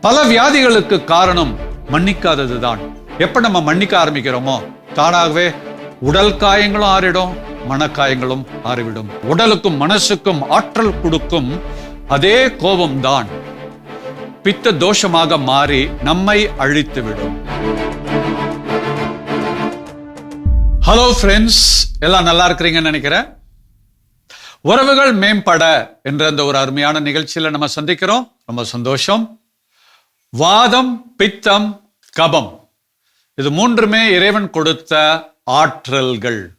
பல வியாதிகளுக்கு காரணம் மன்னிக்காததுதான். எப்ப நம்ம மன்னிக்க ஆரம்பிக்கிறோமோ? தானாகவே உடல் காயங்களும் ஆறிடும் மனக்காயங்களும் ஆறிவிடும். உடலுக்கும் மனசுக்கும் ஆற்றல் கொடுக்கும் அதே கோபம்தான் பித்த தோஷமாக மாறி நம்மை அழித்துவிடும். ஹலோ ஃப்ரெண்ட்ஸ் எல்லாம் நல்லா இருக்கிறீங்கன்னு நினைக்கிறேன்? உறவுகள் மேம்பட என்ற அந்த ஒரு அருமையான நிகழ்ச்சியில் நம்ம சந்திக்கிறோம். ரொம்ப சந்தோஷம். வாதம் பித்தம் கபம். இது மூன்றுமே இறைவன் கொடுத்த ஆற்றல்கள்.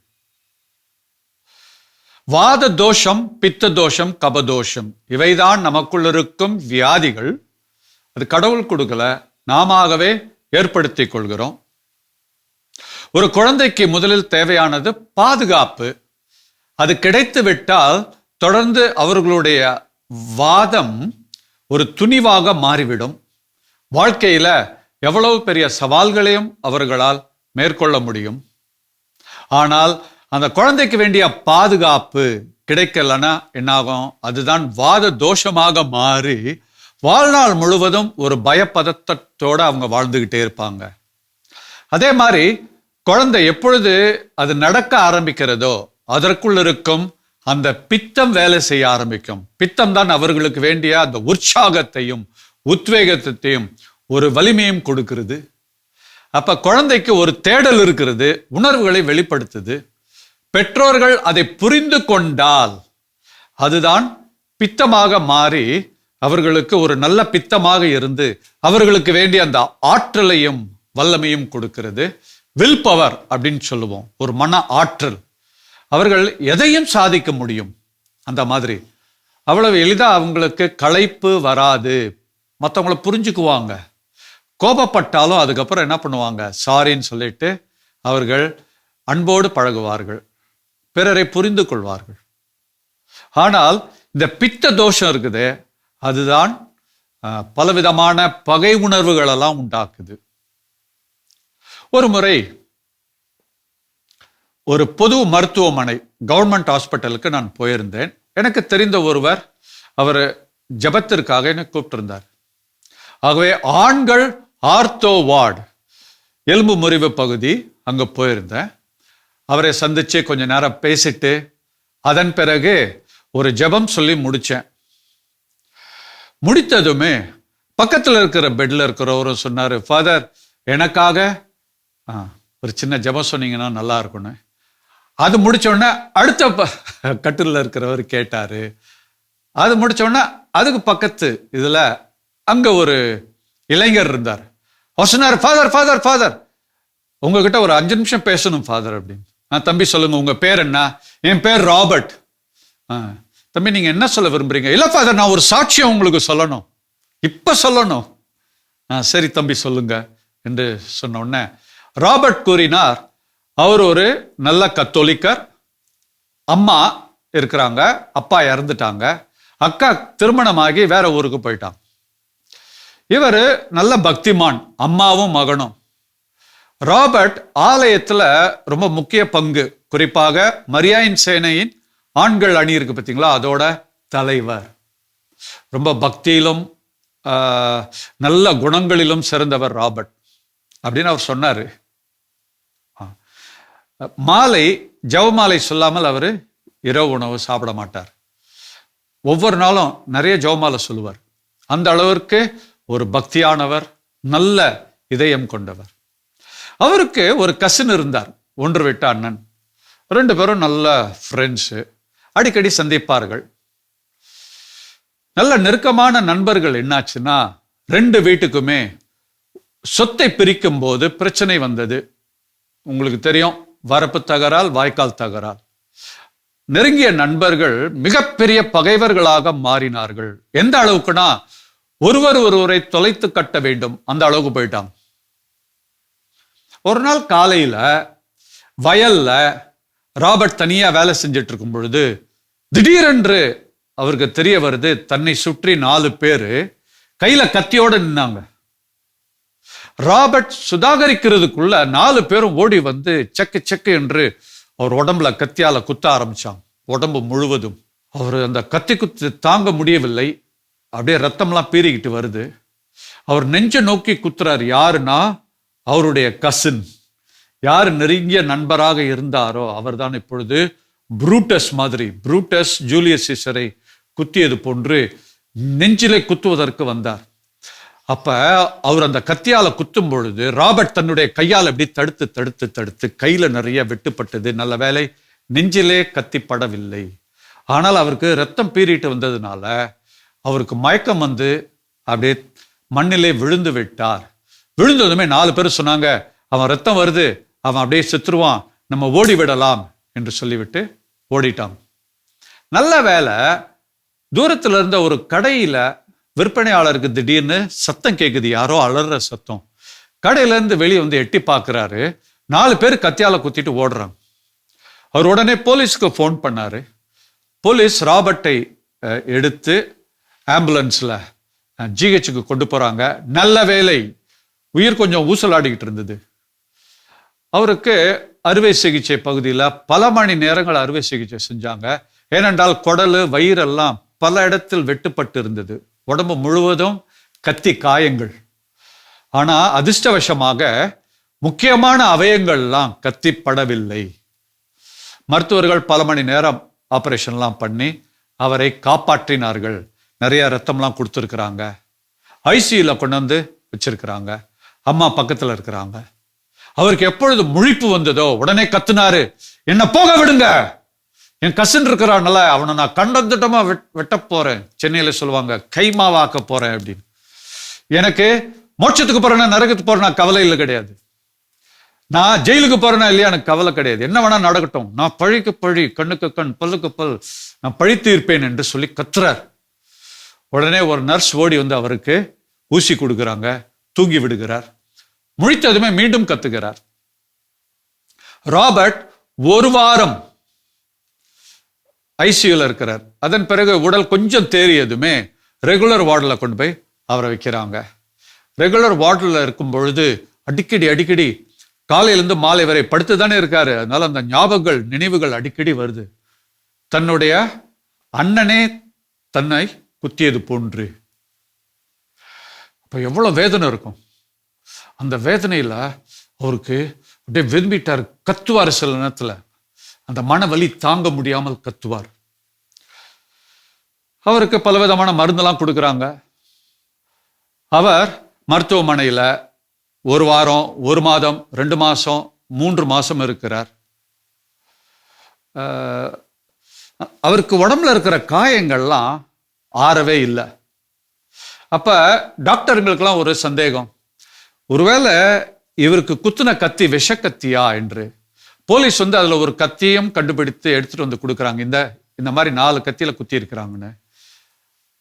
வாத தோஷம் பித்த தோஷம் கபதோஷம். இவைதான் நமக்குள் இருக்கும் வியாதிகள். அது கடவுள் கொடுக்கல நாமவே ஏற்படுத்திக் கொள்கிறோம். ஒரு குழந்தைக்கு முதலில் தேவையானது பாதுகாப்பு. அது கிடைத்து விட்டால் தொடர்ந்து அவர்களுடைய வாதம் ஒரு துணிவாக மாறிவிடும். வாழ்க்கையில எவ்வளவு பெரிய சவால்களையும் அவர்களால் மேற்கொள்ள முடியும். ஆனால் அந்த குழந்தைக்கு வேண்டிய பாதுகாப்பு கிடைக்கலன்னா என்னாகும்? அதுதான் வாத தோஷமாக மாறி வாழ்நாள் முழுவதும் ஒரு பயப்பதத்தோடு அவங்க வாழ்ந்துக்கிட்டே இருப்பாங்க. அதே மாதிரி குழந்தை எப்பொழுது அது நடக்க ஆரம்பிக்கிறதோ அதற்குள் இருக்கும் அந்த பித்தம் வேலை செய்ய ஆரம்பிக்கும். பித்தம் தான் அவர்களுக்கு வேண்டிய அந்த உற்சாகத்தையும் உத்வேகத்தையும் ஒரு வலிமையும் கொடுக்கிறது. அப்ப குழந்தைக்கு ஒரு தேடல் இருக்கிறது உணர்வுகளை வெளிப்படுத்துது. பெற்றோர்கள் அதை புரிந்து கொண்டால் அதுதான் பித்தமாக மாறி அவர்களுக்கு ஒரு நல்ல பித்தமாக இருந்து அவர்களுக்கு வேண்டிய அந்த ஆற்றலையும் வல்லமையும் கொடுக்கிறது. வில் பவர் அப்படின்னு சொல்லுவோம். ஒரு மன ஆற்றல். அவர்கள் எதையும் சாதிக்க முடியும். அந்த மாதிரி. அவ்வளவு எளிதாக அவங்களுக்கு களைப்பு வராது. மற்றவங்கள புரிஞ்சுக்குவாங்க. கோபப்பட்டாலும் அதுக்கப்புறம் என்ன பண்ணுவாங்க? சாரின்னு சொல்லிட்டு அவர்கள் அன்போடு பழகுவார்கள். பிறரை புரிந்து கொள்வார்கள். ஆனால் இந்த பித்த தோஷம் இருக்குது அதுதான் பலவிதமான பகை உணர்வுகளெல்லாம் உண்டாக்குது. ஒரு முறை ஒரு பொது மருத்துவமனை கவர்மெண்ட் ஹாஸ்பிட்டலுக்கு நான் போயிருந்தேன். எனக்கு தெரிந்த ஒருவர் அவர் ஜெபத்திற்காக என்னை கூப்பிட்டிருந்தார். ஆகவே ஆண்கள் ஆர்த்தோ வார்டு எலும்பு முறிவு பகுதி அங்கே போயிருந்தேன். அவரை சந்திச்சு கொஞ்ச நேரம் பேசிட்டு அதன் பிறகு ஒரு ஜெபம் சொல்லி முடித்தேன் முடித்ததுமே பக்கத்தில் இருக்கிற பெட்டில் இருக்கிறவரும் சொன்னார் ஃபாதர் எனக்காக ஆ, ஒரு சின்ன ஜெபம் சொன்னீங்கன்னா நல்லா இருக்கும்னு. அது முடித்தோடனே அடுத்த ப- கட்டில் இருக்கிறவர் கேட்டார். அது முடித்தோடனே அதுக்கு பக்கத்து இதில் அங்கே ஒரு இளைஞர் இருந்தார். அவர் சொன்னார் ஃபாதர் ஃபாதர் ஃபாதர் உங்ககிட்ட ஒரு அஞ்சு நிமிஷம் பேசணும் ஃபாதர் அப்படின்னு. தம்பி சொல்லுங்க உங்க பேர் என்ன? என் பேர் ராபர்ட். ஆ தம்பி நீங்க என்ன சொல்ல விரும்புறீங்க? இல்ல ஃபாதர் நான் ஒரு சாட்சியம் உங்களுக்கு சொல்லணும். இப்ப சொல்லணும். ஆ சரி தம்பி சொல்லுங்க என்று சொன்ன உடனே ராபர்ட் கூறினார் அவர் ஒரு நல்ல கத்தோலிக்கர். அம்மா இருக்கிறாங்க அப்பா இறந்துட்டாங்க. அக்கா திருமணமாகி வேற ஊருக்கு போயிட்டான். இவர் நல்ல பக்திமான் அம்மாவும் மகனும். ராபர்ட் ஆலயத்துல ரொம்ப முக்கிய பங்கு. குறிப்பாக மரியாயின் சேனையின் ஆண்கள் அணி இருக்கு பார்த்தீங்களா அதோட தலைவர். ரொம்ப பக்தியிலும் நல்ல குணங்களிலும் சிறந்தவர் ராபர்ட். அப்படின்னு அவர் சொன்னாரு. ஆ. மாலை சொல்லாமல் அவர் இரவு உணவு சாப்பிட மாட்டார். ஒவ்வொரு நாளும் நிறைய ஜவமாலை சொல்லுவார். அந்த அளவிற்கு ஒரு பக்தியானவர் நல்ல இதயம் கொண்டவர். அவருக்கு ஒரு கசின் இருந்தார் ஒன்று விட்ட அண்ணன். ரெண்டு பேரும் நல்ல ஃப்ரெண்ட்ஸு அடிக்கடி சந்திப்பார்கள். நல்ல நெருக்கமான நண்பர்கள் என்னாச்சுன்னா ரெண்டு வீட்டுக்குமே சொத்தை பிரிக்கும் போது பிரச்சனை வந்தது. உங்களுக்கு தெரியும் வரப்பு தகரால் வாய்க்கால் தகரால். நெருங்கிய நண்பர்கள் மிகப்பெரிய பகைவர்களாக மாறினார்கள். எந்த அளவுக்குனா ஒருவர் ஒருவரை தொலைத்து கட்ட வேண்டும். அந்த அளவுக்கு போயிட்டாங்க. ஒரு நாள் காலையில் வயல்ல ராபர்ட் தனியாக வேலை செஞ்சுட்டு இருக்கும் பொழுது திடீரென்று அவருக்கு தெரிய வருது தன்னை சுற்றி நாலு பேர் கையில கத்தியோடு நின்னாங்க. ராபர்ட் சுதாகரிக்கிறதுக்குள்ள நாலு பேரும் ஓடி வந்து செக்கு செக்கு என்று அவர் உடம்புல கத்தியால குத்த ஆரம்பிச்சாங்க. உடம்பு முழுவதும். அவர் அந்த கத்தி குத்து தாங்க முடியவில்லை. அப்படியே ரத்தம்லாம் பீறிக்கிட்டு வருது. அவர் நெஞ்ச நோக்கி குத்துறார். யாருன்னா அவருடைய கசின் யார் நெருங்கிய நண்பராக இருந்தாரோ அவர்தான் இப்பொழுது புரூட்டஸ் மாதிரி புரூட்டஸ் ஜூலியஸ் சீசரை குத்தியது போன்று நெஞ்சிலே குத்துவதற்கு வந்தார். அப்ப அவர் அந்த கத்தியால குத்தும் பொழுது ராபர்ட் தன்னுடைய கையால் அப்படி தடுத்து தடுத்து தடுத்து கையில நிறைய வெட்டுப்பட்டது. நல்ல வேலை நெஞ்சிலே கத்திப்படவில்லை. ஆனால் அவருக்கு ரத்தம் பீறிட்டு வந்ததுனால அவருக்கு மயக்கம் வந்து அப்படியே மண்ணிலே விழுந்து விட்டார். விழுந்ததுமே நாலு பேர் சொன்னாங்க அவன் ரத்தம் வருது அவன் அப்படியே செத்துருவான் நம்ம ஓடி விடலாம் என்று சொல்லிவிட்டு ஓடிட்டான். நல்ல வேலை தூரத்துல இருந்த ஒரு கடையில விற்பனையாளருக்கு திடீர்னு சத்தம் கேக்குது யாரோ அலற சத்தம். கடையில இருந்து வெளியே வந்து எட்டி பார்க்குறாரு நாலு பேர் கத்தியால குத்திட்டு ஓடுறாங்க. அவர் உடனே போலீஸ்க்கு ஃபோன் பண்ணாரு. போலீஸ் ராபர்ட்டை எடுத்து ஆம்புலன்ஸில் ஜிஹெச்சுக்கு கொண்டு போகிறாங்க நல்ல வேலை உயிர் கொஞ்சம் ஊசலாடிக்கிட்டு இருந்தது. அவருக்கு அறுவை சிகிச்சை பகுதியில் பல மணி நேரங்கள் அறுவை சிகிச்சை செஞ்சாங்க. ஏனென்றால் குடல் வயிறெல்லாம் பல இடத்தில் வெட்டுப்பட்டு இருந்தது. உடம்பு முழுவதும் கத்தி காயங்கள். ஆனால் அதிர்ஷ்டவசமாக முக்கியமான அவயங்கள்லாம் கத்திப்படவில்லை. மருத்துவர்கள் பல மணி நேரம் ஆப்ரேஷன்லாம் பண்ணி அவரை காப்பாற்றினார்கள். நிறைய ரத்தம்லாம் கொடுத்துருக்குறாங்க. ஐசியில் கொண்டு வந்து வச்சிருக்கிறாங்க. அம்மா பக்கத்தில் இருக்கிறாங்க. அவருக்கு எப்பொழுது முழிப்பு வந்ததோ உடனே கத்துனாரு என்ன போக விடுங்க. என் கசின் இருக்கிறான்ல அவனை நான் கண்டந்துட்டமா வெட் வெட்ட போறேன். சென்னையில சொல்லுவாங்க கைமாவாக்க போறேன் அப்படின்னு. எனக்கு மோட்சத்துக்கு போறேன்னா நரகத்துக்கு போறேன்னா கவலை இல்லை கிடையாது. நான் ஜெயிலுக்கு போறேனா இல்லையா எனக்கு கவலை கிடையாது. என்ன வேணா நடக்கட்டும். நான் பழிக்கு பழி கண்ணுக்கு கண் பல்லுக்கு பல் நான் பழி தீர்ப்பேன் என்று சொல்லி கத்துறார். உடனே ஒரு நர்ஸ் ஓடி வந்து அவருக்கு ஊசி கொடுக்குறாங்க தூங்கி விடுகிறார். முழித்ததுமே மீண்டும் கத்துகிறார். ராபர்ட் ஒரு வாரம் ஐசியூல இருக்கிறார். அதன் பிறகு உடல் கொஞ்சம் தேறியதுமே ரெகுலர் வார்டில் கொண்டு போய் அவரை வைக்கிறாங்க. ரெகுலர் வார்டில் இருக்கும் பொழுது அடிக்கடி அடிக்கடி காலையிலேருந்து மாலை வரை படுத்து தானே இருக்காரு. அதனால அந்த ஞாபகங்கள் நினைவுகள் அடிக்கடி வருது. தன்னுடைய அண்ணனே தன்னை குத்தியது போன்று. அப்போ எவ்வளோ வேதனை இருக்கும். அந்த வேதனையில் அவருக்கு அப்படியே விரும்பிட்டார் கத்துவார் சில நேரத்தில். அந்த மன வலி தாங்க முடியாமல் கத்துவார். அவருக்கு பலவிதமான மருந்தெல்லாம் கொடுக்குறாங்க. அவர் மருத்துவமனையில் ஒரு வாரம் ஒரு மாதம் ரெண்டு மாதம் மூன்று மாதம் இருக்கிறார். அவருக்கு உடம்புல இருக்கிற காயங்கள்லாம் ஆறவே இல்லை. அப்போ டாக்டருங்களுக்கெல்லாம் ஒரு சந்தேகம். ஒருவேளை இவருக்கு குத்துன கத்தி விஷக்கத்தியா என்று? போலீஸ் வந்து அதில் ஒரு கத்தியும் கண்டுபிடித்து எடுத்துகிட்டு வந்து கொடுக்குறாங்க. இந்த இந்த மாதிரி நாலு கத்தியில் குத்தி இருக்கிறாங்கன்னு.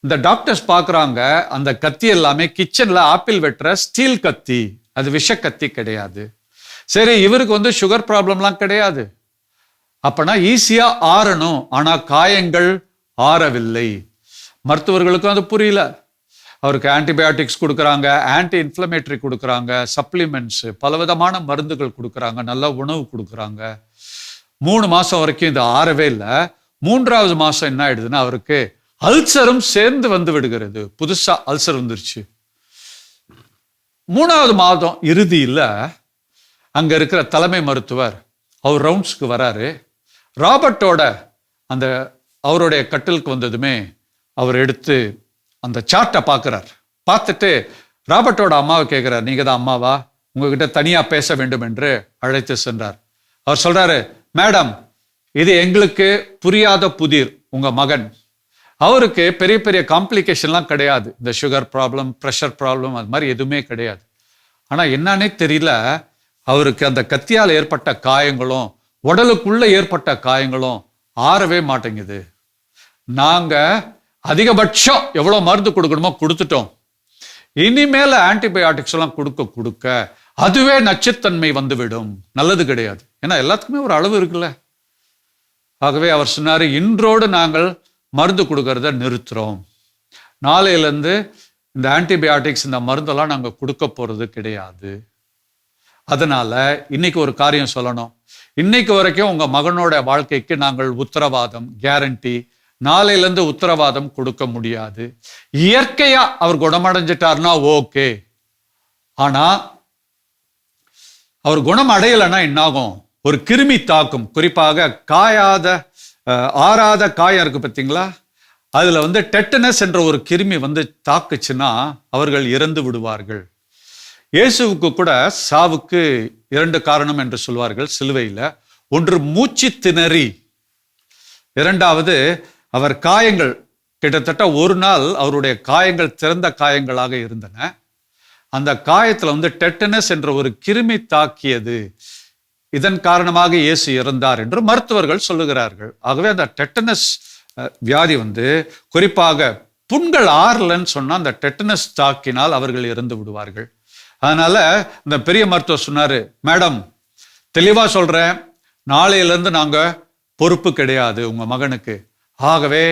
இந்த டாக்டர்ஸ் பார்க்குறாங்க அந்த கத்தி எல்லாமே கிச்சனில் ஆப்பிள் வெட்டுற ஸ்டீல் கத்தி. அது விஷக்கத்தி கிடையாது. சரி இவருக்கு வந்து சுகர் ப்ராப்ளம்லாம் கிடையாது. அப்பனா ஈஸியாக ஆறணும். ஆனால் காயங்கள் ஆறவில்லை. மருத்துவர்களுக்கும் அது புரியல. அவருக்கு ஆன்டிபயோட்டிக்ஸ் கொடுக்குறாங்க ஆன்டி இன்ஃப்ளமேட்டரி கொடுக்குறாங்க சப்ளிமெண்ட்ஸு பலவிதமான மருந்துகள் கொடுக்குறாங்க நல்ல உணவு கொடுக்குறாங்க. மூணு மாதம் வரைக்கும் இது ஆறவே இல்லை. மூன்றாவது மாதம் என்ன ஆயிடுதுன்னா அவருக்கு அல்சரும் சேர்ந்து வந்து விடுகிறது. புதுசாக அல்சர் வந்துருச்சு. மூணாவது மாதம் இறுதியில் அங்கே இருக்கிற தலைமை மருத்துவர் அவர் ரவுண்ட்ஸுக்கு வராரு. ராபர்ட்டோட அந்த அவருடைய கட்டிலுக்கு வந்ததுமே அவர் எடுத்து அந்த சார்ட்டை பார்க்குறார். பார்த்துட்டு ராபர்ட்டோட அம்மாவை கேட்குறார் நீங்கள் தான் அம்மாவா? உங்ககிட்ட தனியாக பேச வேண்டும் என்று அழைத்து சென்றார். அவர் சொல்கிறாரு மேடம் இது எங்களுக்கு புரியாத புதிர் உங்கள் மகன். அவருக்கு பெரிய பெரிய காம்ப்ளிகேஷன்லாம் கிடையாது. இந்த சுகர் ப்ராப்ளம் ப்ரெஷர் ப்ராப்ளம் அது மாதிரி எதுவுமே கிடையாது. ஆனால் என்னன்னே தெரியல அவருக்கு அந்த கத்தியால் ஏற்பட்ட காயங்களும் உடலுக்குள்ளே ஏற்பட்ட காயங்களும் ஆறவே மாட்டேங்குது. நாங்கள் அதிகபட்சம் எவ்வளோ மருந்து கொடுக்கணுமோ கொடுத்துட்டோம். இனிமேல ஆன்டிபயோட்டிக்ஸ் எல்லாம் கொடுக்க கொடுக்க அதுவே நச்சுத்தன்மை வந்துவிடும். நல்லது கிடையாது. ஏன்னா எல்லாத்துக்குமே ஒரு அளவு இருக்குல்ல. ஆகவே அவர் சொன்னார் இன்றோடு நாங்கள் மருந்து கொடுக்கறத நிறுத்துறோம். நாளையிலேருந்து இந்த ஆன்டிபயாட்டிக்ஸ் இந்த மருந்தெல்லாம் நாங்கள் கொடுக்க போகிறது கிடையாது. அதனால் இன்னைக்கு ஒரு காரியம் சொல்லணும். இன்னைக்கு வரைக்கும் உங்கள் மகனோட வாழ்க்கைக்கு நாங்கள் உத்தரவாதம் கேரண்டி நாளையிலேருந்து உத்தரவாதம் கொடுக்க முடியாது. இயற்கையா அவர் குணமடைஞ்சிட்டார்னா ஓகே. ஆனா அவர் குணம் அடையலைன்னா என்னாகும்? ஒரு கிருமி தாக்கும். குறிப்பாக காயாத ஆறாத காயம் இருக்கு பார்த்தீங்களா அதுல வந்து டெட்டனஸ் என்ற ஒரு கிருமி வந்து தாக்குச்சுன்னா அவர்கள் இறந்து விடுவார்கள். இயேசுவுக்கு கூட சாவுக்கு இரண்டு காரணம் என்று சொல்வார்கள் சிலுவையில். ஒன்று மூச்சு திணறி. இரண்டாவது அவர் காயங்கள் கிட்டத்தட்ட ஒரு நாள் அவருடைய காயங்கள் திறந்த காயங்களாக இருந்தன. அந்த காயத்தில் வந்து டெட்டனஸ் என்ற ஒரு கிருமி தாக்கியது. இதன் காரணமாக இயேசு இறந்தார் என்று மருத்துவர்கள் சொல்லுகிறார்கள். ஆகவே அந்த டெட்டனஸ் வியாதி வந்து குறிப்பாக புண்கள் ஆறலன்னு சொன்னால் அந்த டெட்டனஸ் தாக்கினால் அவர்கள் இறந்து விடுவார்கள். அதனால இந்த பெரிய மருத்துவர் சொன்னார் மேடம் தெளிவாக சொல்கிறேன் நாளையிலேருந்து நாங்கள் பொறுப்பு கிடையாது உங்கள் மகனுக்கு. ஆகவே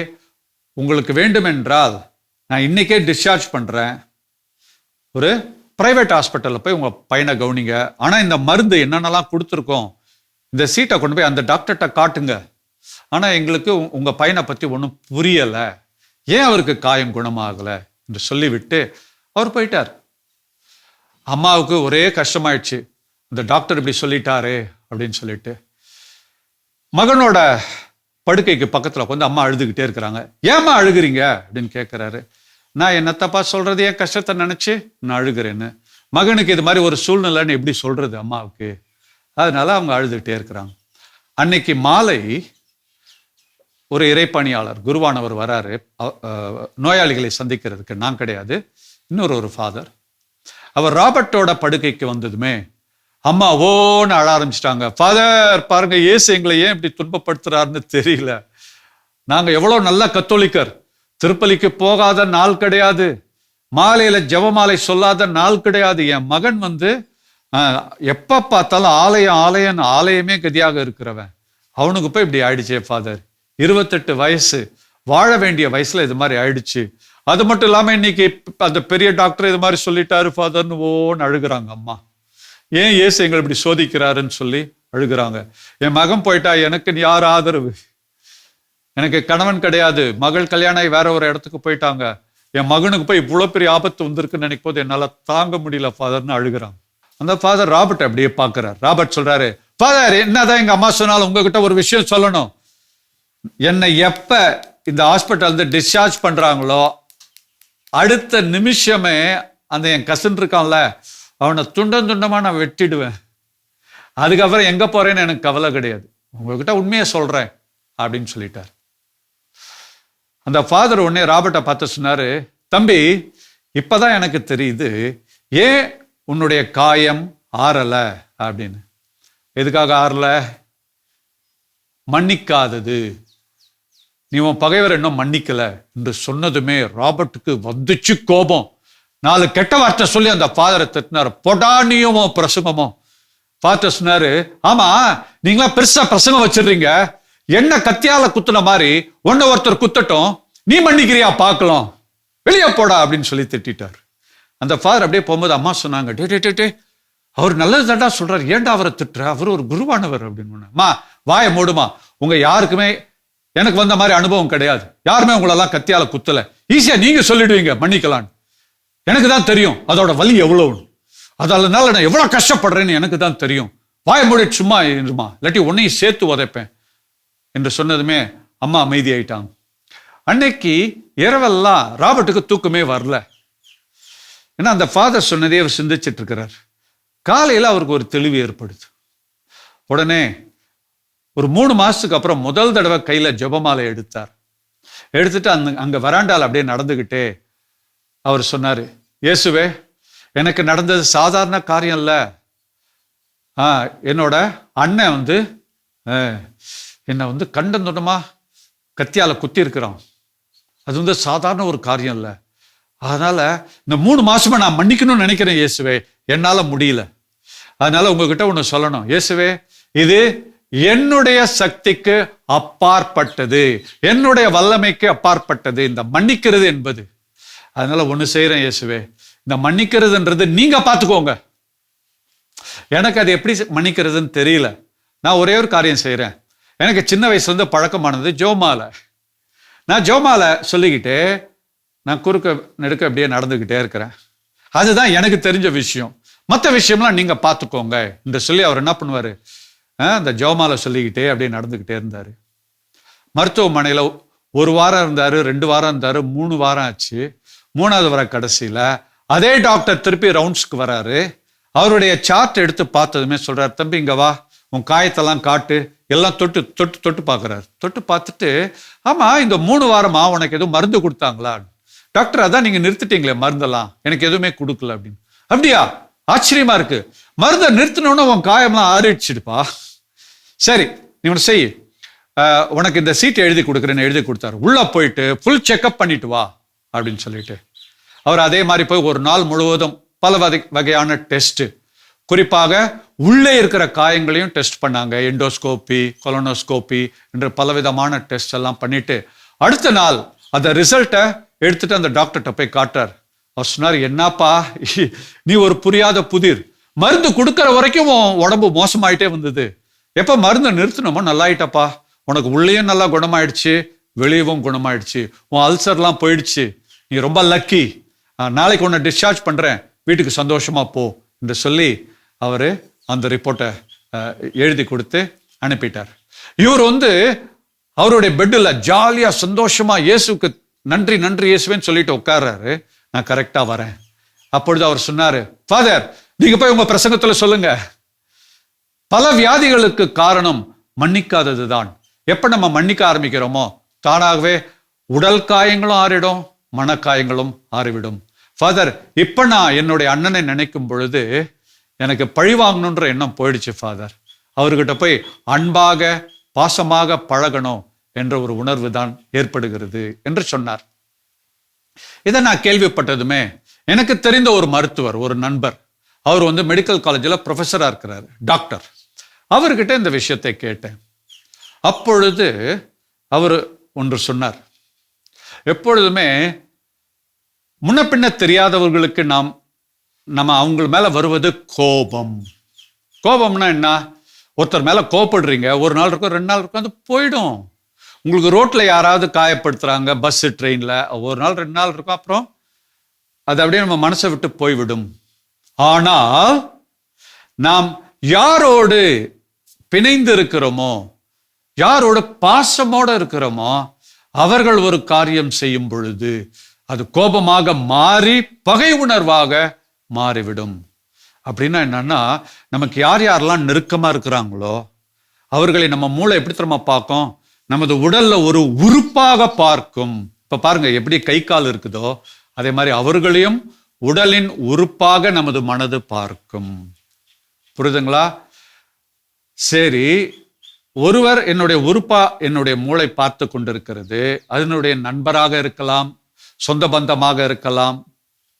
உங்களுக்கு வேண்டுமென்றால் நான் இன்னைக்கே டிஸ்சார்ஜ் பண்ணுறேன் ஒரு ப்ரைவேட் ஹாஸ்பிட்டலில் போய் உங்கள் பையனை கவனிங்க. ஆனால் இந்த மருந்து என்னென்னலாம் கொடுத்துருக்கோம் இந்த சீட்டை கொண்டு போய் அந்த டாக்டர்கிட்ட காட்டுங்க. ஆனால் எங்களுக்கு உங்கள் பையனை பற்றி ஒன்றும் புரியலை. ஏன் அவருக்கு காயம் குணமாகலை என்று சொல்லிவிட்டு அவர் போயிட்டார். அம்மாவுக்கு ஒரே கஷ்டமாயிடுச்சு. இந்த டாக்டர் இப்படி சொல்லிட்டாரு அப்படின்னு சொல்லிட்டு. மகனோட படுக்கைக்கு பக்கத்தில் உட்காந்து அம்மா அழுதுகிட்டே இருக்கிறாங்க. ஏம்மா அழுகுறீங்க? அப்படின்னு கேட்குறாரு நான் என்னத்தப்பா சொல்றது? ஏன் கஷ்டத்தை நினச்சி? நான் அழுகிறேன்னு. மகனுக்கு இது மாதிரி ஒரு சூழ்நிலைன்னு எப்படி சொல்றது அம்மாவுக்கு? அதனால அவங்க அழுதுகிட்டே இருக்கிறாங்க. அன்னைக்கு மாலை ஒரு இறைப்பணியாளர் குருவானவர் வராரு. நோயாளிகளை சந்திக்கிறதுக்கு நான் கிடையாது இன்னொரு ஒரு ஃபாதர். அவர் ராபர்ட்டோட படுக்கைக்கு வந்ததுமே அம்மா ஓன்னு அழ ஆரம்பிச்சிட்டாங்க. ஃபாதர் பாருங்க இயேசு எங்களை ஏன் இப்படி துன்பப்படுத்துறாருன்னு தெரியல. நாங்கள் எவ்வளோ நல்ல கத்தோலிக்கர். திருப்பலிக்கு போகாத நாள் கிடையாது. மாலையில் ஜெபமாலை சொல்லாத நாள் கிடையாது. என் மகன் வந்து எப்போ பார்த்தாலும் ஆலயம் ஆலயம் ஆலயமே கதியாக இருக்கிறவன். அவனுக்கு போய் இப்படி ஆயிடுச்சே ஃபாதர் இருபத்தெட்டு வயசு. வாழ வேண்டிய வயசில் இது மாதிரி ஆயிடுச்சு. அது மட்டும் இல்லாமல் இன்னைக்கு அந்த பெரிய டாக்டர் இது மாதிரி சொல்லிட்டாரு ஃபாதர்னு ஓன்னு அழுகுறாங்க அம்மா. ஏன் இயேசு எங்களை இப்படி சோதிக்கிறாருன்னு சொல்லி அழுகுறாங்க. என் மகன் போயிட்டா எனக்கு யார் ஆதரவு? எனக்கு கணவன் கிடையாது. மகள் கல்யாணம் ஆகி வேற ஒரு இடத்துக்கு போயிட்டாங்க. என் மகனுக்கு போய் இவ்வளோ பெரிய ஆபத்து வந்திருக்குன்னு நினைக்கும் போது என்னால் தாங்க முடியல ஃபாதர்னு அழுகுறாங்க அந்த ஃபாதர் ராபர்ட் அப்படியே பார்க்குறார். ராபர்ட் சொல்கிறாரு ஃபாதர் என்னதான் எங்கள் அம்மா சொன்னாலும் உங்ககிட்ட ஒரு விஷயம் சொல்லணும். என்னை எப்போ இந்த ஹாஸ்பிட்டல் வந்து டிஸ்சார்ஜ் பண்ணுறாங்களோ அடுத்த நிமிஷமே அந்த என் கசின் இருக்கான்ல அவனை துண்டம் துண்டமாக நான் வெட்டிடுவேன். அதுக்கப்புறம் எங்கே போகிறேன்னு எனக்கு கவலை கிடையாது. உங்ககிட்ட உண்மையை சொல்கிறேன் அப்படின்னு சொல்லிட்டார். அந்த ஃபாதர் உடனே ராபர்ட்டை பார்த்து சொன்னாரு தம்பி இப்போதான் எனக்கு தெரியுது ஏன் உன்னுடைய காயம் ஆறலை? அப்படின்னு. எதுக்காக ஆறல? மன்னிக்காதது. நீ உன் பகைவர் இன்னும் மன்னிக்கலை. என்று சொன்னதுமே ராபர்ட்டுக்கு வந்துச்சு கோபம். நாலு கெட்ட வார்த்தை சொல்லி அந்த ஃபாதரை திட்டினார். பொடானியுமோ பிரசங்கமோ பார்த்து சொன்னாரு ஆமா நீங்களா பெருசா பிரசங்கம் வச்சிடுறீங்க. என்ன கத்தியால குத்துன மாதிரி ஒன்ன ஒருத்தர் குத்தட்டும். நீ மன்னிக்கிறியா பார்க்கலாம். வெளியே போடா அப்படின்னு சொல்லி திட்டார் அந்த ஃபாதர் அப்படியே போகும்போது அம்மா சொன்னாங்க டே டே டே டே அவர் நல்லது தாண்டா சொல்றாரு. ஏன்டா அவரை திட்டுற? அவர் ஒரு குருவானவர் அப்படின்னு அம்மா வாயை மூடுமா. உங்க யாருக்குமே எனக்கு வந்த மாதிரி அனுபவம் கிடையாது. யாருமே உங்களெல்லாம் கத்தியால குத்தல. ஈஸியா நீங்க சொல்லிடுவீங்க மன்னிக்கலான்னு எனக்கு தான் தெரியும் அதோட வலி எவ்வளவுன்னு அதனால நான் எவ்வளவு கஷ்டப்படுறேன்னு எனக்கு தான் தெரியும். வாய மூடி சும்மா இருமா. இல்லாட்டி உன்னையும் சேர்த்து உதைப்பேன். என்று சொன்னதுமே அம்மா அமைதியாயிட்டாங்க. அன்னைக்கு இரவெல்லாம் ராபர்ட்டுக்கு தூக்கமே வரல. ஏன்னா அந்த ஃபாதர் சொன்னதே அவர் சிந்திச்சிட்டு இருக்கிறார். காலையில் அவருக்கு ஒரு தெளிவு ஏற்படுது. உடனே ஒரு மூணு மாதத்துக்கு அப்புறம் முதல் தடவை கையில் ஜெபமாலை எடுத்தார். எடுத்துட்டு அந்த அங்கே வராண்டால் அப்படியே நடந்துக்கிட்டே அவர் சொன்னார் இயேசுவே எனக்கு நடந்தது சாதாரண காரியம் இல்லை ஆ என்னோட அண்ணன் வந்து என்னை வந்து கண்டம் துண்டமா கத்தியால் குத்தி இருக்கிறான் அது வந்து சாதாரண ஒரு காரியம் இல்லை அதனால் இந்த மூணு மாதமாக நான் மன்னிக்கணும்னு நினைக்கிறேன் இயேசுவே. என்னால் முடியல. அதனால் உங்ககிட்ட ஒன்று சொல்லணும். இயேசுவே இது என்னுடைய சக்திக்கு அப்பாற்பட்டது. என்னுடைய வல்லமைக்கு அப்பாற்பட்டது. இந்த மன்னிக்கிறது என்பது. அதனால ஒன்று செய்கிறேன் இயேசுவே. இந்த மன்னிக்கிறதுன்றது நீங்கள் பார்த்துக்கோங்க. எனக்கு அது எப்படி மன்னிக்கிறதுன்னு தெரியல. நான் ஒரே ஒரு காரியம் செய்கிறேன் எனக்கு சின்ன வயசுலேருந்து பழக்கமானது ஜோமாலை. நான் ஜோமாலை சொல்லிக்கிட்டு நான் குறுக்க நெடுக்க அப்படியே நடந்துக்கிட்டே இருக்கிறேன். அதுதான் எனக்கு தெரிஞ்ச விஷயம். மற்ற விஷயம்லாம் நீங்கள் பார்த்துக்கோங்க. இந்த சொல்லி அவர் என்ன பண்ணுவார்? அந்த ஜோமாலை சொல்லிக்கிட்டே அப்படியே நடந்துக்கிட்டே இருந்தார். மருத்துவமனையில் ஒரு வாரம் இருந்தார் ரெண்டு வாரம் இருந்தார் மூணு வாரம் ஆச்சு. மூணாவது வர கடைசியில் அதே டாக்டர் திருப்பி ரவுண்ட்ஸ்க்கு வராரு. அவருடைய சார்ட் எடுத்து பார்த்ததுமே சொல்கிறார் தம்பி இங்கே வா உன் காயத்தெல்லாம் காட்டு எல்லாம் தொட்டு தொட்டு தொட்டு பார்க்குறாரு. தொட்டு பார்த்துட்டு ஆமாம் இந்த மூணு வாரமாக உனக்கு எதுவும் மருந்து கொடுத்தாங்களா? டாக்டர் அதான் நீங்கள் நிறுத்திட்டீங்களே மருந்தெல்லாம். எனக்கு எதுவுமே கொடுக்கல அப்படின்னு. அப்படியா? ஆச்சரியமா இருக்கு. மருந்தை நிறுத்தினோன்னு உன் காயம்லாம் ஆறிடுச்சிடுப்பா. சரி நீ ஒன்று செய். உனக்கு இந்த சீட்டை எழுதி கொடுக்குறேன்னு எழுதி கொடுத்தாரு. உள்ளே போயிட்டு ஃபுல் செக்அப் பண்ணிட்டு வா. அப்படின்னு சொல்லிட்டு. அவர் அதே மாதிரி போய் ஒரு நாள் முழுவதும் பல வகை வகையான டெஸ்ட் குறிப்பாக உள்ளே இருக்கிற காயங்களையும் டெஸ்ட் பண்ணாங்க. எண்டோஸ்கோப்பி கொலனோஸ்கோப்பி என்று பலவிதமான டெஸ்ட் எல்லாம் பண்ணிட்டு. அடுத்த நாள் அந்த ரிசல்ட்டை எடுத்துட்டு அந்த டாக்டர்கிட்ட போய் காட்டுறார். அவர் சொன்னார் என்னப்பா நீ ஒரு புரியாத புதிர். மருந்து கொடுக்குற வரைக்கும் உன் உடம்பு மோசமாயிட்டே வந்தது. எப்போ மருந்தை நிறுத்தினோமோ நல்லாயிட்டப்பா. உனக்கு உள்ளேயும் நல்லா குணமாயிடுச்சு வெளியவும் குணமாயிடுச்சு. உன் அல்சர்லாம் போயிடுச்சு. நீ ரொம்ப லக்கி நாளைக்கு உன்னை டிஸ்சார்ஜ் பண்ணுறேன் வீட்டுக்கு சந்தோஷமாக போ என்று சொல்லி அவர் அந்த ரிப்போர்ட்டை எழுதி கொடுத்து அனுப்பிட்டார். இவர் வந்து அவருடைய பெட்டில் ஜாலியாக சந்தோஷமாக இயேசுக்கு நன்றி நன்றி இயேசுவேன்னு சொல்லிட்டு உட்கார்றாரு. நான் கரெக்டாக வரேன். அப்பொழுது அவர் சொன்னார் ஃபாதர் நீங்கள் போய் உங்கள் பிரசங்கத்தில் சொல்லுங்க. பல வியாதிகளுக்கு காரணம் மன்னிக்காதது தான் எப்போ நம்ம மன்னிக்க ஆரம்பிக்கிறோமோ தானாகவே உடல் காயங்களும் ஆறிடும். மனக்காயங்களும் ஆறிவிடும். ஃபாதர் இப்ப நான் என்னுடைய அண்ணனை நினைக்கும் பொழுது எனக்கு பழி வாங்கணுன்ற எண்ணம் போயிடுச்சு ஃபாதர் அவர்கிட்ட போய் அன்பாக பாசமாக பழகணும் என்ற ஒரு உணர்வு தான் ஏற்படுகிறது என்று சொன்னார். இதை நான் கேள்விப்பட்டதுமே எனக்கு தெரிந்த ஒரு மருத்துவர் ஒரு நண்பர். அவர் வந்து மெடிக்கல் காலேஜில் ப்ரொஃபஸராக இருக்கிறார் டாக்டர் அவர்கிட்ட இந்த விஷயத்தை கேட்டேன். அப்பொழுது அவர் ஒன்று சொன்னார் எப்பொழுதுமே முன்ன பின்ன தெரியாதவர்களுக்கு நாம் நம்ம அவங்க மேல வருவது கோபம். கோபம்னா என்ன? ஒருத்தர் மேல கோபப்படுறீங்க ஒரு நாள் இருக்கும் ரெண்டு நாள் இருக்கும் அது போயிடும். உங்களுக்கு ரோட்ல யாராவது காயப்படுத்துறாங்க பஸ் ட்ரெயின்ல ஒரு நாள் ரெண்டு நாள் இருக்கும் அப்புறம் அது அப்படியே நம்ம மனசை விட்டு போய்விடும். ஆனால் நாம் யாரோடு பிணைந்து இருக்கிறோமோ யாரோட பாசமோட இருக்கிறோமோ அவர்கள் ஒரு காரியம் செய்யும் பொழுது அது கோபமாக மாறி பகை உணர்வாக மாறிவிடும். அப்படின்னா என்னன்னா நமக்கு யார் யாரெல்லாம் நெருக்கமாக இருக்கிறாங்களோ அவர்களை நம்ம மூளை எப்படி தெரியுமா பார்க்கும்? நமது உடல்ல ஒரு உறுப்பாக பார்க்கும். இப்ப பாருங்க எப்படி கை கால் இருக்குதோ அதே மாதிரி அவர்களையும் உடலின் உறுப்பாக நமது மனது பார்க்கும். புரியுதுங்களா? சரி ஒருவர் என்னுடைய உறுப்பா என்னுடைய மூளை பார்த்து கொண்டிருக்கிறது அதனுடைய நண்பராக இருக்கலாம் சொந்த பந்தமாக இருக்கலாம்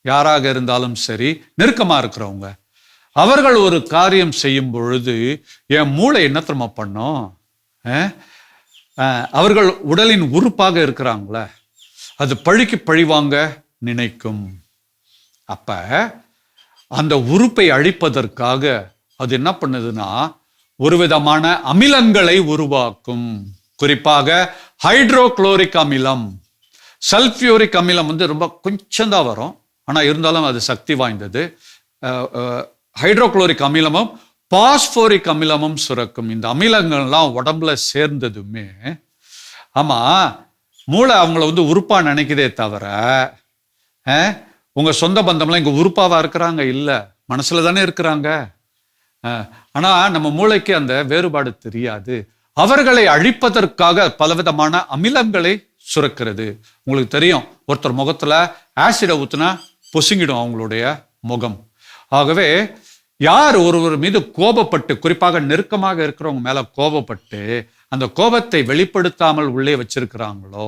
யாராக இருந்தாலும் சரி நெருக்கமாக இருக்கிறவங்க. அவர்கள் ஒரு காரியம் செய்யும் பொழுது என் மூளை என்ன தெரியுமா பண்ணும்? அவர்கள் உடலின் உறுப்பாக இருக்கிறாங்களே அது பழிக்கு பழிவாங்க நினைக்கும். அப்ப அந்த உறுப்பை அழிப்பதற்காக அது என்ன பண்ணுதுன்னா ஒரு விதமான அமிலங்களை உருவாக்கும். குறிப்பாக ஹைட்ரோக்ளோரிக் அமிலம். சல்ஃபியூரிக் அமிலம் வந்து ரொம்ப கொஞ்சம் தான் வரும். ஆனால் இருந்தாலும் அது சக்தி வாய்ந்தது. ஹைட்ரோக்ளோரிக் அமிலமும் பாஸ்போரிக் அமிலமும் சுரக்கும். இந்த அமிலங்கள்லாம் உடம்புல சேர்ந்ததுமே ஆமாம் மூளை அவங்கள வந்து உறுப்பாக நினைக்குதே தவிர உங்கள் சொந்த பந்தம்லாம் இங்கே உறுப்பாவாக இருக்கிறாங்க? இல்லை. மனசில் தானே இருக்கிறாங்க. ஆனால் நம்ம மூளைக்கு அந்த வேறுபாடு தெரியாது. அவர்களை அழிப்பதற்காக பலவிதமான அமிலங்களை சுரக்கிறது. உங்களுக்கு தெரியும் ஒருத்தர் முகத்தில் ஆசிடை ஊற்றுனா பொசுங்கிடும் அவங்களுடைய முகம். ஆகவே யார் ஒருவர் மீது கோபப்பட்டு குறிப்பாக நெருக்கமாக இருக்கிறவங்க மேலே கோபப்பட்டு அந்த கோபத்தை வெளிப்படுத்தாமல் உள்ளே வச்சிருக்கிறாங்களோ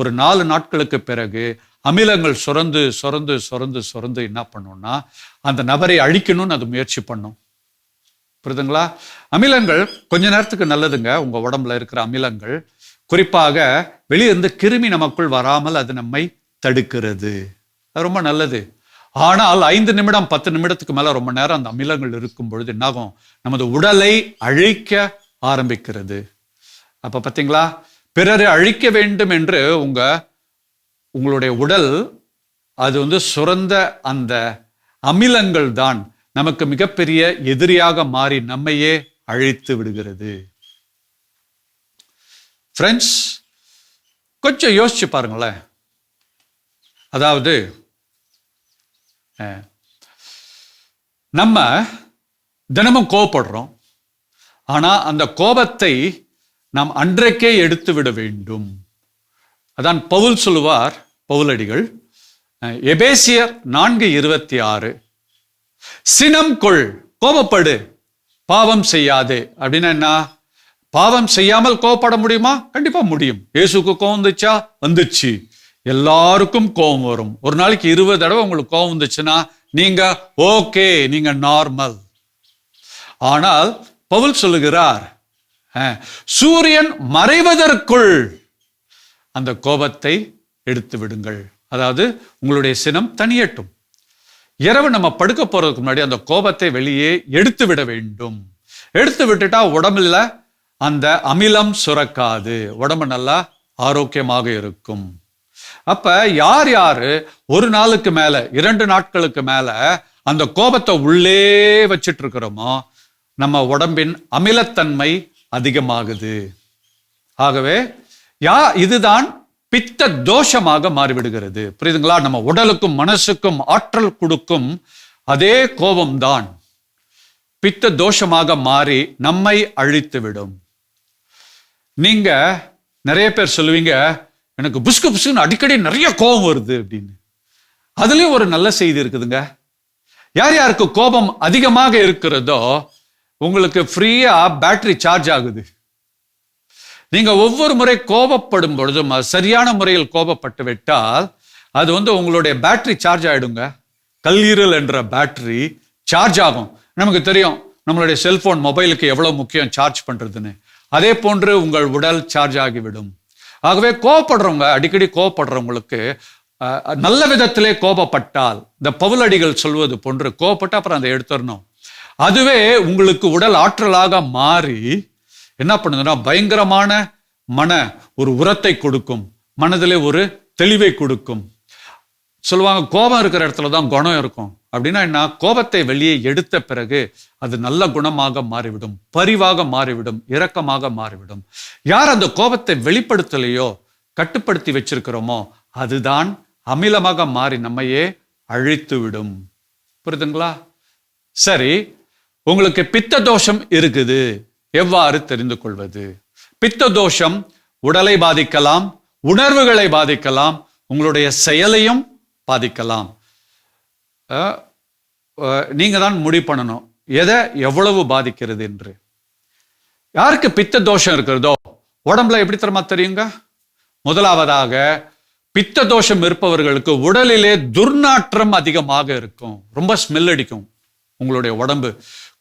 ஒரு நாலு நாட்களுக்கு பிறகு அமிலங்கள் சுரந்து சுரந்து சுரந்து சுரந்து என்ன பண்ணும்னா அந்த நபரை அழிக்கணும்னு அது முயற்சி பண்ணும். புரியுதுங்களா? அமிலங்கள் கொஞ்ச நேரத்துக்கு நல்லதுங்க. உங்கள் உடம்புல இருக்கிற அமிலங்கள் குறிப்பாக வெளியிருந்து கிருமி நமக்குள் வராமல் அது நம்மை தடுக்கிறது. அது ரொம்ப நல்லது. ஆனால் ஐந்து நிமிடம் பத்து நிமிடத்துக்கு மேலே ரொம்ப நேரம் அந்த அமிலங்கள் இருக்கும் பொழுது என்னாகும்? நமது உடலை அழிக்க ஆரம்பிக்கிறது. அப்போ பார்த்தீங்களா பிறரை அழிக்க வேண்டும் என்று உங்கள் உங்களுடைய உடல் அது வந்து சுரந்த அந்த அமிலங்கள் தான் நமக்கு மிகப்பெரிய எதிரியாக மாறி நம்மையே அழித்து விடுகிறது. ஃப்ரெண்ட்ஸ் கொஞ்சம் யோசிச்சு பாருங்களேன். அதாவது நம்ம தினமும் கோபப்படுறோம் ஆனால் அந்த கோபத்தை நாம் அன்றைக்கே எடுத்து விட வேண்டும். அதான் பவுல் சொல்லுவார் பவுலடிகள் எபேசியர் நான்கு இருபத்தி ஆறு சினம் கொள் கோபப்படு பாவம் செய்யாதே. அப்படின்னா என்ன? பாவம் செய்யாமல் கோபப்பட முடியுமா? கண்டிப்பா முடியும். இயேசுக்கு கோவம் வந்துச்சா? வந்துச்சு. எல்லாருக்கும் கோபம் வரும். ஒரு நாளைக்கு இருபது தடவை உங்களுக்கு கோபம் வந்துச்சுன்னா நீங்க ஓகே நீங்க நார்மல். ஆனால் பவுல் சொல்லுகிறார் சூரியன் மறைவதற்குள் அந்த கோபத்தை எடுத்து விடுங்கள். அதாவது உங்களுடைய சினம் தனியட்டும். இரவு நம்ம படுக்க போறதுக்கு முன்னாடி அந்த கோபத்தை வெளியே எடுத்து விட வேண்டும். எடுத்து விட்டுட்டா உடம்புல அந்த அமிலம் சுரக்காது. உடம்பு நல்லா ஆரோக்கியமாக இருக்கும். அப்ப யார் யாரு ஒரு நாளுக்கு மேல இரண்டு நாட்களுக்கு மேல அந்த கோபத்தை உள்ளே வச்சிட்டு இருக்கிறோமோ நம்ம உடம்பின் அமிலத்தன்மை அதிகமாகுது. ஆகவே யா இதுதான் பித்த தோஷமாக மாறிவிடுகிறது. புரியுதுங்களா? நம்ம உடலுக்கும் மனசுக்கும் ஆற்றல் கொடுக்கும் அதே கோபம்தான். பித்த தோஷமாக மாறி நம்மை அழித்து விடும் நீங்க நிறைய பேர் சொல்லுவீங்க எனக்கு புஷ்கு புஷ்குன்னு அடிக்கடி நிறைய கோபம் வருது அப்படின்னு. அதுலயும் ஒரு நல்ல செய்தி இருக்குதுங்க. யார் யாருக்கு கோபம் அதிகமாக இருக்கிறதோ உங்களுக்கு ஃப்ரீயா பேட்டரி சார்ஜ் ஆகுது. நீங்க ஒவ்வொரு முறை கோபப்படும் பொழுதும் அது சரியான முறையில் கோபப்பட்டு விட்டால் அது வந்து உங்களுடைய பேட்டரி சார்ஜ் ஆயிடுங்க. கல்லீரல் என்ற பேட்டரி சார்ஜ் ஆகும். நமக்கு தெரியும் நம்மளுடைய செல்போன் மொபைலுக்கு எவ்வளவு முக்கியம் சார்ஜ் பண்றதுன்னு. அதே போன்று உங்கள் உடல் சார்ஜ் ஆகிவிடும். ஆகவே கோபப்படுறவங்க அடிக்கடி கோபப்படுறவங்களுக்கு நல்ல விதத்திலே கோபப்பட்டால் இந்த பவுலடிகள் சொல்வது போன்று கோபப்பட்டு அப்புறம் அதை எடுத்துடணும். அதுவே உங்களுக்கு உடல் ஆற்றலாக மாறி என்ன பண்ணுதுன்னா பயங்கரமான மன ஒரு உரத்தை கொடுக்கும். மனதிலே ஒரு தெளிவை கொடுக்கும். சொல்லுவாங்க கோபம் இருக்கிற இடத்துல தான் குணம் இருக்கும். அப்படின்னா என்ன? கோபத்தை வெளியே எடுத்த பிறகு அது நல்ல குணமாக மாறிவிடும் பரிவாக மாறிவிடும் இரக்கமாக மாறிவிடும். யார் அந்த கோபத்தை வெளிப்படுத்தலையோ கட்டுப்படுத்தி வச்சிருக்கிறோமோ அதுதான் அமிலமாக மாறி நம்மையே அழித்து விடும் புரியுதுங்களா? சரி உங்களுக்கு பித்த தோஷம் இருக்குது எவ்வாறு தெரிந்து கொள்வது? பித்த தோஷம் உடலை பாதிக்கலாம் உணர்வுகளை பாதிக்கலாம் உங்களுடைய செயலையும் பாதிக்கலாம். நீங்கள் தான் முடிவு பண்ணணும். எதை எவ்வளவு பாதிக்கிறது என்று. யாருக்கு பித்த தோஷம் இருக்கிறதோ உடம்புல எப்படி தரமா தெரியுங்க? முதலாவதாக பித்த தோஷம் இருப்பவர்களுக்கு உடலிலே துர்நாற்றம் அதிகமாக இருக்கும். ரொம்ப ஸ்மெல் அடிக்கும் உங்களுடைய உடம்பு.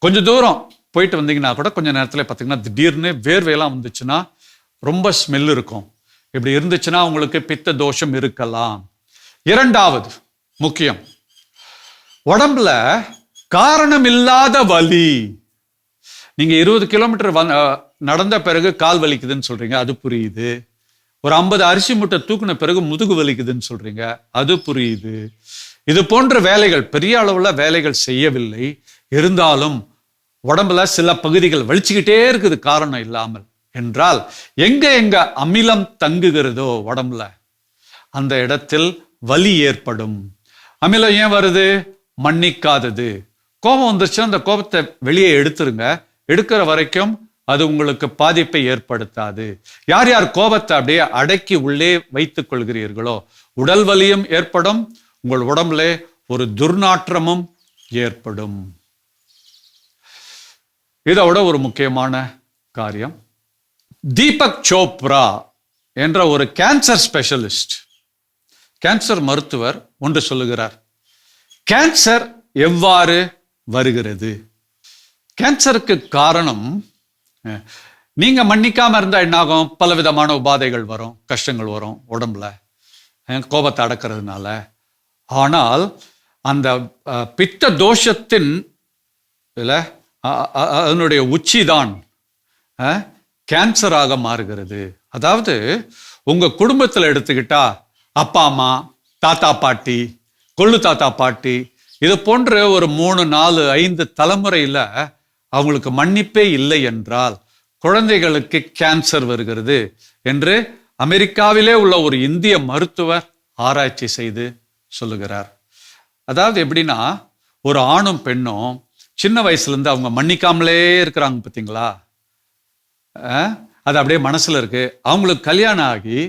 கொஞ்ச தூரம் போயிட்டு வந்தீங்கன்னா கூட கொஞ்சம் நேரத்தில் பார்த்தீங்கன்னா திடீர்னு வேர்வையெல்லாம் வந்துச்சுன்னா ரொம்ப ஸ்மெல் இருக்கும். இப்படி இருந்துச்சுன்னா உங்களுக்கு பித்த தோஷம் இருக்கலாம். இரண்டாவது முக்கியம். உடம்புல காரணம் இல்லாத வலி. நீங்க இருபது கிலோமீட்டர் வந் நடந்த பிறகு கால் வலிக்குதுன்னு சொல்றீங்க அது புரியுது. ஒரு ஐம்பது அரிசி மூட்டை தூக்குன பிறகு முதுகு வலிக்குதுன்னு சொல்றீங்க அது புரியுது. இது போன்ற வேலைகள் பெரிய அளவுல வேலைகள் செய்யவில்லை. இருந்தாலும் உடம்புல சில பகுதிகள் வலிச்சுக்கிட்டே இருக்குது காரணம் இல்லாமல். என்றால் எங்க எங்க அமிலம் தங்குகிறதோ உடம்புல அந்த இடத்தில் வலி ஏற்படும். அமிலம் ஏன் வருது? மன்னிக்காதது. கோபம் வந்துருச்சுன்னா அந்த கோபத்தை வெளியே எடுத்துருங்க. எடுக்கிற வரைக்கும் அது உங்களுக்கு பாதிப்பை ஏற்படுத்தாது. யார் யார் கோபத்தை அப்படியே அடக்கி உள்ளே வைத்துக் கொள்கிறீர்களோ உடல் வலியும் ஏற்படும் உங்கள் உடம்புல ஒரு துர்நாற்றமும் ஏற்படும். இதோட ஒரு முக்கியமான காரியம். தீபக் சோப்ரா என்ற ஒரு கேன்சர் ஸ்பெஷலிஸ்ட் கேன்சர் மருத்துவர் ஒன்று சொல்லுகிறார். கேன்சர் எவ்வாறு வருகிறது? கேன்சருக்கு காரணம் அஹ், நீங்க மன்னிக்காம இருந்தா என்னாகும்? பலவிதமான உபாதைகள் வரும் கஷ்டங்கள் வரும் உடம்புல கோபத்தை அடக்கிறதுனால. ஆனால் அந்த பித்த தோஷத்தின் இல்லை அதனுடைய உச்சிதான் கேன்சராக மாறுகிறது. அதாவது உங்க குடும்பத்தில் எடுத்துக்கிட்டா அப்பா அம்மா தாத்தா பாட்டி கொள்ளு தாத்தா பாட்டி இது போன்ற ஒரு மூணு நாலு ஐந்து தலைமுறையில் அவங்களுக்கு மன்னிப்பே இல்லை என்றால் குழந்தைகளுக்கு கேன்சர் வருகிறது என்று அமெரிக்காவிலே உள்ள ஒரு இந்திய மருத்துவர் ஆராய்ச்சி செய்து சொல்லுகிறார். அதாவது எப்படின்னா ஒரு ஆணும் பெண்ணும் சின்ன வயசுலேருந்து அவங்க மன்னிக்காமலே இருக்கிறாங்க பார்த்தீங்களா? அது அப்படியே மனசில் இருக்கு. அவங்களுக்கு கல்யாணம் ஆகி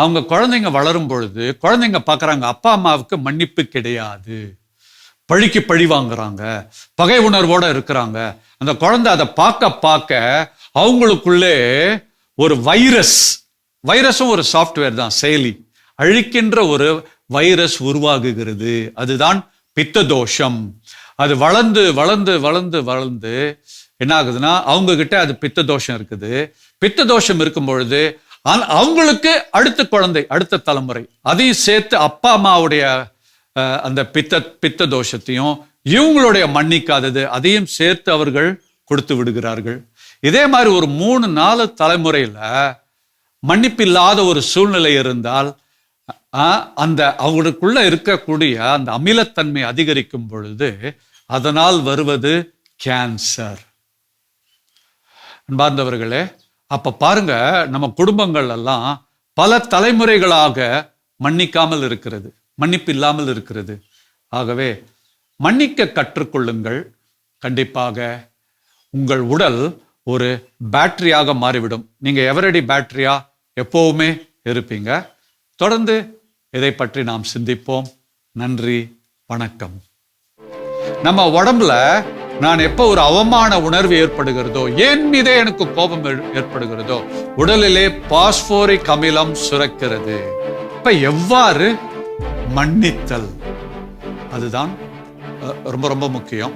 அவங்க குழந்தைங்க வளரும் பொழுது குழந்தைங்க பார்க்குறாங்க அப்பா அம்மாவுக்கு மன்னிப்பு கிடையாது. பழிக்கு பழி வாங்குறாங்க பகை உணர்வோடு இருக்கிறாங்க. அந்த குழந்தை அதை பார்க்க பார்க்க அவங்களுக்குள்ளே ஒரு வைரஸ் வைரஸும் ஒரு சாஃப்ட்வேர் தான் செயலி. அழிக்கின்ற ஒரு வைரஸ் உருவாகுகிறது. அதுதான் பித்த தோஷம் அது வளர்ந்து வளர்ந்து வளர்ந்து வளர்ந்து என்ன ஆகுதுன்னா அவங்க கிட்ட அது பித்த தோஷம் இருக்குது. பித்த தோஷம் இருக்கும் பொழுது ஆனால் அவங்களுக்கு அடுத்த குழந்தை அடுத்த தலைமுறை. அதையும் சேர்த்து அப்பா அம்மாவுடைய அந்த பித்த பித்த தோஷத்தையும் இவங்களுடைய மன்னிக்காதது அதையும் சேர்த்து அவர்கள் கொடுத்து விடுகிறார்கள். இதே மாதிரி ஒரு மூணு நாலு தலைமுறையில் மன்னிப்பில்லாத ஒரு சூழ்நிலை இருந்தால் அந்த அவங்களுக்குள்ள இருக்கக்கூடிய அந்த அமிலத்தன்மை அதிகரிக்கும் பொழுது அதனால் வருவது கேன்சர். அன்பார்ந்தவர்களே அப்ப பாருங்க நம்ம குடும்பங்கள் எல்லாம் பல தலைமுறைகளாக மன்னிக்காமல் இருக்கிறது மன்னிப்பு இல்லாமல் இருக்கிறது. ஆகவே மன்னிக்க கற்றுக்கொள்ளுங்கள். கண்டிப்பாக உங்கள் உடல் ஒரு பேட்டரியாக மாறிவிடும். நீங்க எவரடி பேட்டரியா? எப்போவுமே இருப்பீங்க. தொடர்ந்து இதை பற்றி நாம் சிந்திப்போம். நன்றி வணக்கம். நம்ம உடம்புல நான் எப்போ ஒரு அவமான உணர்வு ஏற்படுகிறதோ என் மீதே எனக்கு கோபம் ஏற்படுகிறதோ உடலிலே பாஸ்போரிக் அமிலம் சுரக்கிறது. இப்ப எவ்வாறு மன்னித்தல்? அதுதான் ரொம்ப ரொம்ப முக்கியம்.